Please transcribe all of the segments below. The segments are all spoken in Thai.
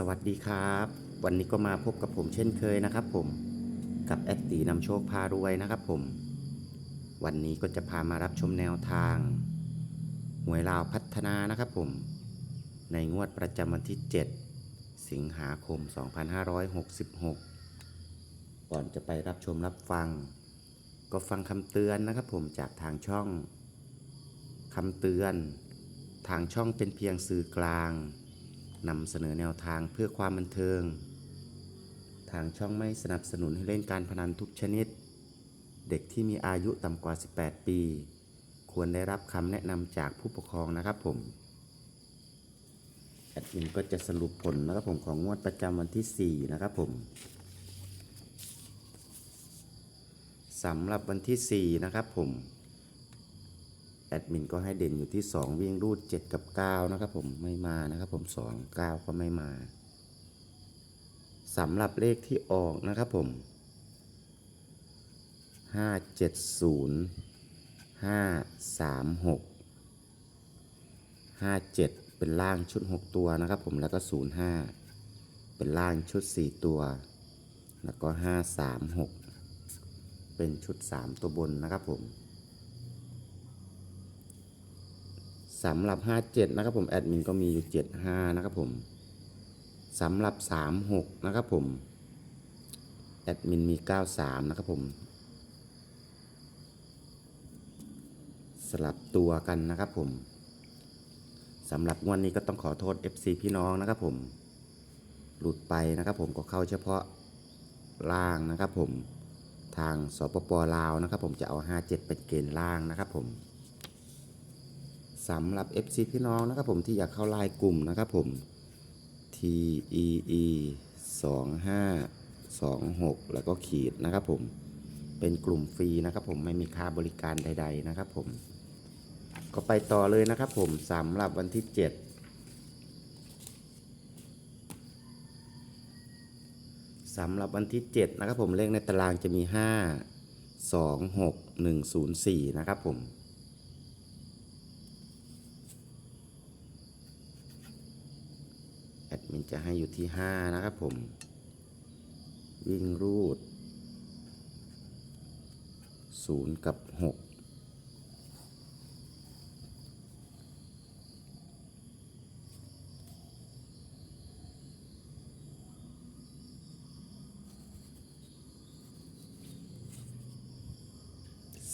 สวัสดีครับ วันนี้ก็มาพบกับผมเช่นเคยนะครับผมกับแอดตีนำโชคพารวยนะครับผม วันนี้ก็จะพามารับชมแนวทางหวยลาวพัฒนานะครับผม ในงวดประจำวันที่ 7 สิงหาคม 2566 ก่อนจะไปรับชมรับฟัง ก็ฟังคำเตือนนะครับผมจากทางช่องคำเตือน ทางช่องเป็นเพียงสื่อกลาง นำเสนอแนวทางเพื่อความบันเทิง ทางช่องไม่สนับสนุนให้เล่นการพนันทุกชนิด เด็กที่มีอายุต่ำกว่า 18 ปี ควรได้รับคำแนะนำจากผู้ปกครองนะครับผมแอดมินก็จะสรุปผลนะครับผมของงวดประจำวันที่ 4 นะครับผมสำหรับวันที่ 4 นะครับผม แอดมินก็ให้เด่นอยู่ที่ 2 วิ่งรูด 7 กับ 9 นะครับผมไม่มานะครับผม2 9 ก็ไม่มาสำหรับเลขที่ออกนะครับผม 570 536 57 เป็นล่างชุด 6 ตัวนะครับผมแล้วก็ 05 เป็นล่างชุด 4 ตัว แล้วก็ 536 เป็นชุด 3 ตัวบนนะครับผม สำหรับ 57 นะครับผมแอดมินก็มีอยู่ 75 นะครับผมสำหรับ 36 นะครับผมแอดมินมี 93 นะครับผม สลับตัวกันนะครับผมสำหรับงวดนนี้ก็ต้องขอโทษ FC พี่น้องนะครับผม หลุดไปนะครับผมก็เข้าเฉพาะล่างนะครับผมทางสปปลาวนะครับผมจะเอา 57 เป็นเกณฑ์ล่างนะครับผม สำหรับ FC พี่น้องนะครับผมที่อยากเข้าไลน์กลุ่มนะครับผม T E E 2 5 2 6 แล้วก็ขีดนะครับผมเป็นกลุ่มฟรีนะครับผมไม่มีค่าบริการใด ๆนะครับผม ก็ไปต่อเลยนะครับผมสำหรับวันที่ 7สำหรับวันที่ 7 นะครับผมเลขในตารางจะมี 5 2 6 1 0 4 นะครับผม แอดมินจะให้อยู่ที่ 5 นะครับผม วิ่งรูด 0 กับ 6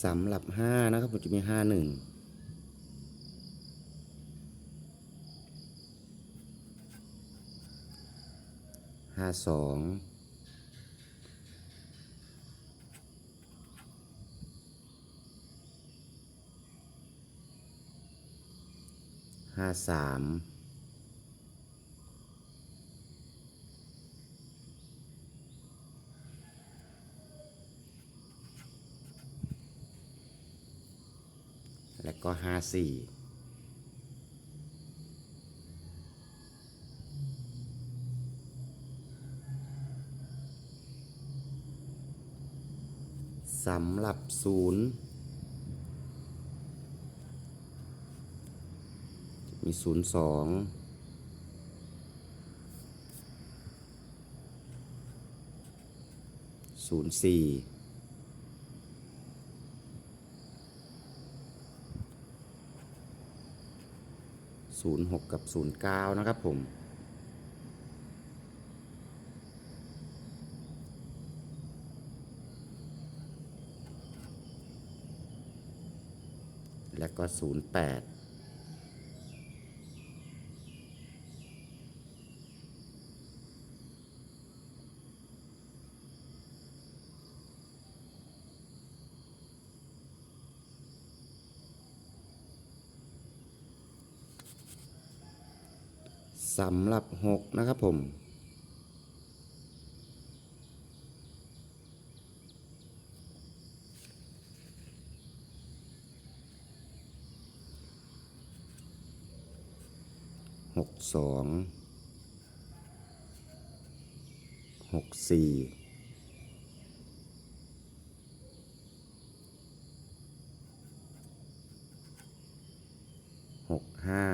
สำหรับ 5 นะครับผมจะมี 5 1 ห้าสองห้าสามและก็ห้าสี่ สำหรับศูนย์มีศูนย์สองศูนย์สี่ศูนย์หกกับศูนย์เก้านะครับผม และก็ 08สำหรับ 6 นะครับผม หกสองหกสี่หกห้า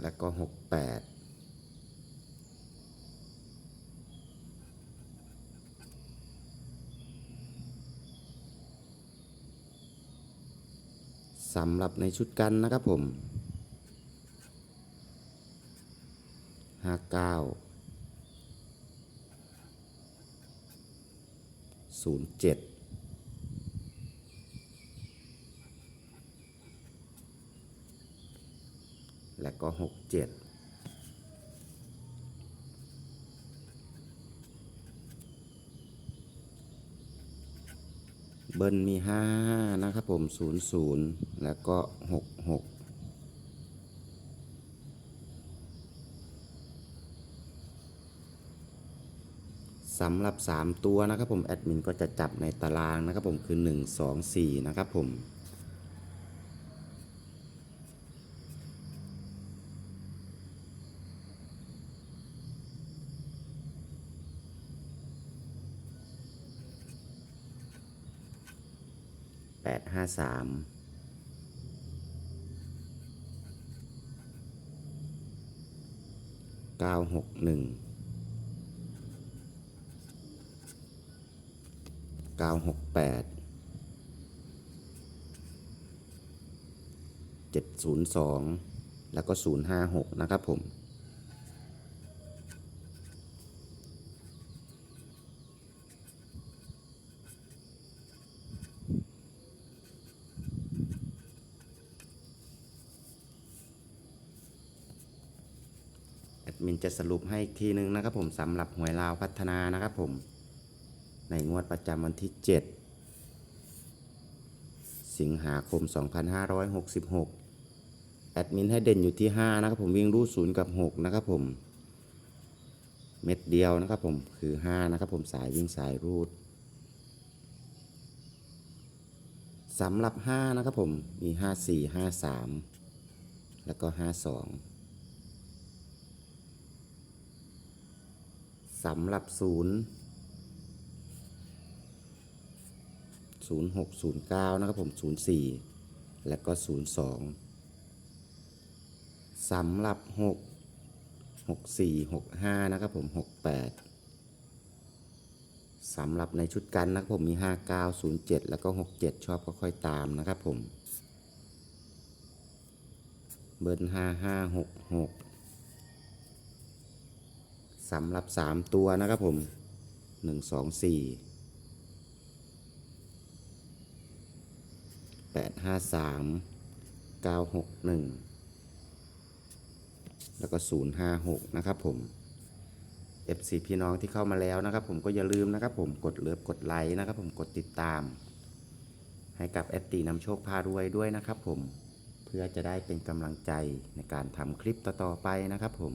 แล้วก็หกแปด สำหรับในชุดกันนะครับผมห้าเก้าศูนย์เจ็ดและก็หกเจ็ด เบิ้ลมีห้านะครับผมศูนย์ศูนย์แล้วก็หกหกสำหรับ 3 ตัวนะครับผมแอดมินก็จะจับในตารางนะครับผมคือ 1 2 4 นะครับผม ดห้าสามเก้าหกหนึ่งเก้าหกแปดเจ็ดศูนย์สองแล้วก็ศูนย์ห้าหกนะครับผม มินจะสรุปให้อีกทีนึงนะครับผมสำหรับหวยลาวพัฒนานะครับผม ในงวดประจำวันที่ 7 สิงหาคม 2566 แอดมินให้เด่นอยู่ที่ 5 นะครับผมวิ่งรูด0กับ 6 นะครับผม เม็ดเดียวนะครับผมคือ 5 นะครับผมสายวิ่งสายรูดสำหรับ 5 นะครับผมมี 5 4 5 3 แล้วก็ 5 สำหรับศูนย์ศูนย์หกศูนย์เก้านะครับผมศูนย์สี่แล้วก็ศูนย์สองสำหรับหกหกสี่หกห้านะครับผมหกแปดสำหรับในชุดกันนะครับผมมีห้าเก้าศูนย์เจ็ดแล้วก็หกเจ็ดชอบก็ค่อยตามนะครับผม เบิร์นห้าห้าหกหก สำหรับ 3 ตัวนะครับผม 1 2 4 8 5 3 9 6 1 แล้วก็ 0 5 6 นะครับผม FC พี่น้องที่เข้ามาแล้วนะครับผมก็อย่าลืมนะครับผมกดเลิฟกดไลค์นะครับผมกดติดตาม ให้กับแอดตีนำโชคพารวยด้วยนะครับผมเพื่อจะได้เป็นกำลังใจในการทำคลิปต่อๆไปนะครับผม